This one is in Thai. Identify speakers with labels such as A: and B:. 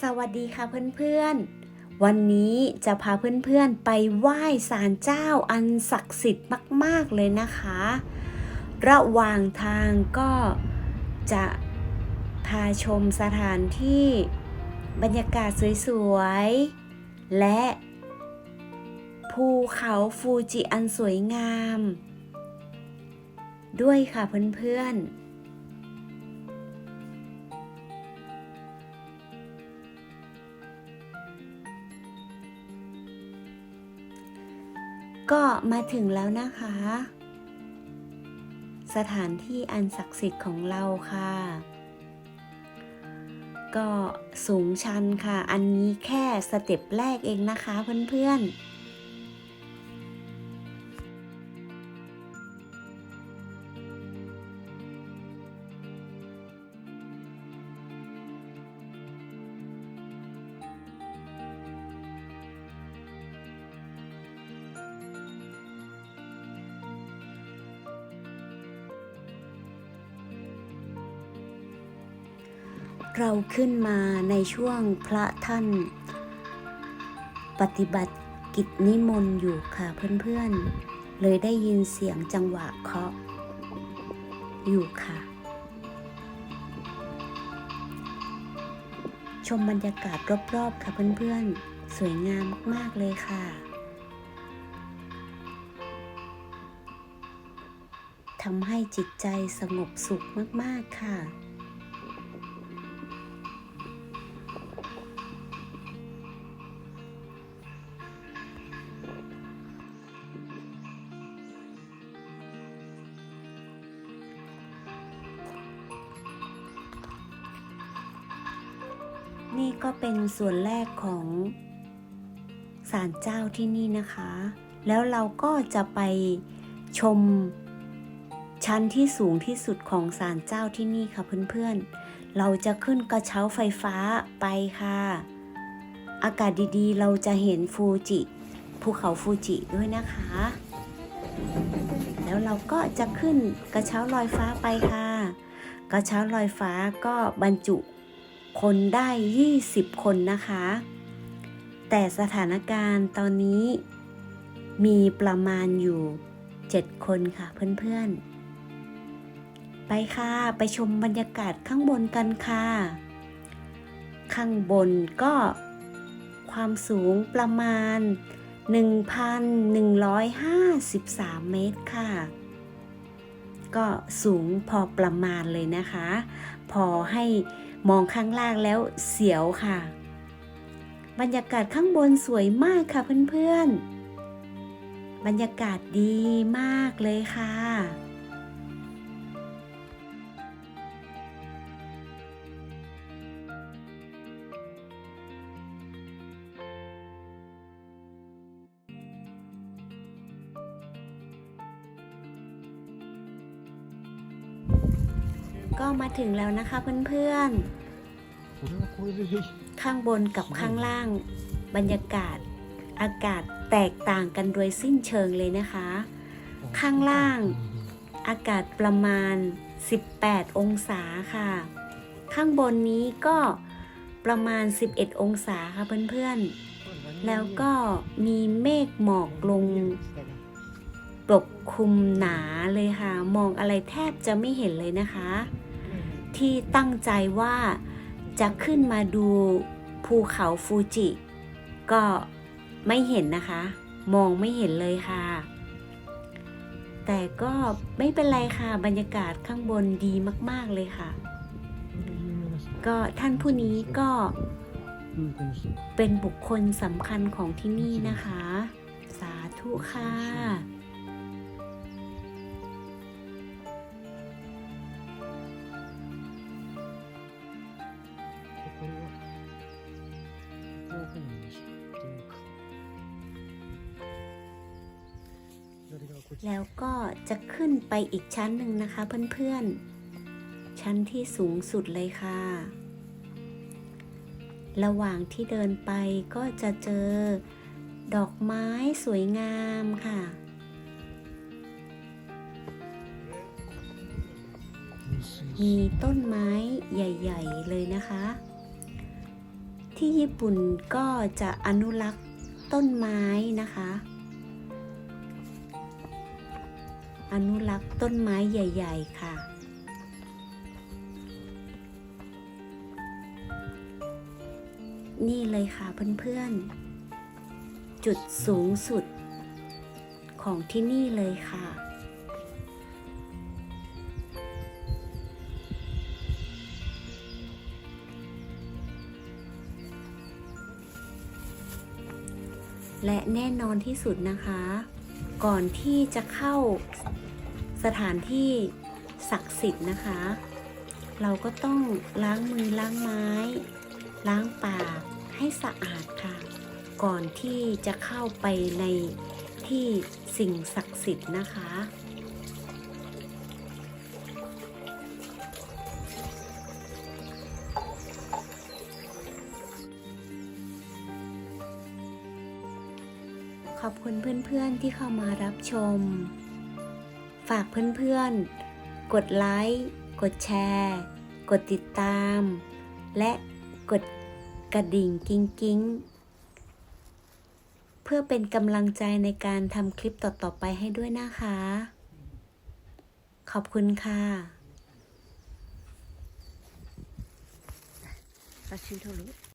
A: สวัสดีค่ะเพื่อนๆ วันนี้จะพาเพื่อนๆไปไหว้ศาลเจ้าอันศักดิ์สิทธิ์มากๆเลยนะคะ ระหว่างทางก็จะพาชมสถานที่บรรยากาศสวยๆ และภูเขาฟูจิอันสวยงาม ด้วยค่ะเพื่อนๆ ก็มาถึงแล้วนะคะ สถานที่อันศักดิ์สิทธิ์ของเราค่ะ ก็สูงชันค่ะ อันนี้แค่สเต็ปแรกเองนะคะเพื่อนๆ เราขึ้นมาในช่วงพระท่าน ปฏิบัติกิจนิมนต์อยู่ค่ะเพื่อนๆ เลยได้ยินเสียงจังหวะเคาะอยู่ค่ะ ชมบรรยากาศรอบๆค่ะเพื่อนๆ สวยงามมากๆเลยค่ะทำให้จิตใจสงบสุขมาก ๆ ค่ะ นี่ก็เป็นส่วนแรกของศาลเจ้าที่นี่นะคะ แล้วเราก็จะไปชมชั้นที่สูงที่สุดของศาลเจ้าที่นี่ค่ะเพื่อนๆ เราจะขึ้นกระเช้าไฟฟ้าไปค่ะ อากาศดีๆ เราจะเห็นฟูจิภูเขาฟูจิด้วยนะคะ แล้วเราก็จะขึ้นกระเช้าลอยฟ้าไปค่ะ กระเช้าลอยฟ้าก็บรรจุ คนได้ 20 คนนะคะ แต่สถานการณ์ตอนนี้มีประมาณอยู่ 7 คนค่ะเพื่อนๆ ไปค่ะ ไปชมบรรยากาศข้างบนกันค่ะ ข้างบนก็ความสูงประมาณ 1,153 เมตรค่ะ ก็สูงพอประมาณเลยนะคะ พอให้ มองข้างล่างแล้วเสียวค่ะ บรรยากาศข้างบนสวยมากค่ะเพื่อนๆ บรรยากาศดีมากเลยค่ะ ก็มาถึงแล้วนะคะเพื่อนๆ ข้างบนกับข้างล่าง บรรยากาศอากาศแตกต่างกันโดยสิ้นเชิงเลยนะคะ ข้างล่าง อากาศประมาณ 18 องศาค่ะ ข้างบนนี้ก็ประมาณ 11 องศาค่ะเพื่อนๆ แล้วก็มีเมฆหมอกลงปกคลุมหนาเลยค่ะ มองอะไรแทบจะไม่เห็นเลยนะคะ ที่ตั้งใจว่าจะขึ้นมาดูภูเขาฟูจิ ก็ไม่เห็นนะคะ มองไม่เห็นเลยค่ะ แต่ก็ไม่เป็นไรค่ะ บรรยากาศข้างบนดีมาก ๆเลยค่ะ ก็ท่านผู้นี้ก็เป็นบุคคลสำคัญของที่นี่นะคะ สาธุค่ะ แล้วก็จะขึ้นไปอีกชั้นหนึ่งนะคะเพื่อนๆ ชั้นที่สูงสุดเลยค่ะ ระหว่างที่เดินไปก็จะเจอดอกไม้สวยงามค่ะ มีต้นไม้ใหญ่ ๆ เลยนะคะ ที่ญี่ปุ่นก็จะอนุรักษ์ต้นไม้นะคะ อนุรักษ์ต้นไม้ใหญ่ ๆ ค่ะ นี่เลยค่ะเพื่อนๆ จุดสูงสุดของที่นี่เลยค่ะ และแน่นอนที่สุดนะคะ ก่อนที่จะเข้าสถานที่ศักดิ์สิทธิ์นะคะ เราก็ต้องล้างมือล้างไม้ ล้างปากให้สะอาดค่ะ ก่อนที่จะเข้าไปในที่สิ่งศักดิ์สิทธิ์นะคะ ขอบคุณเพื่อนๆที่เข้ามารับชม ฝากเพื่อนๆ กดไลค์ กดแชร์ กดติดตาม และกดกระดิ่งกิ้งกิ้งเพื่อเป็นกำลังใจในการทำคลิปต่อๆไปให้ด้วยนะคะ ขอบคุณค่ะ
B: ปลาชิวเท่าไหร่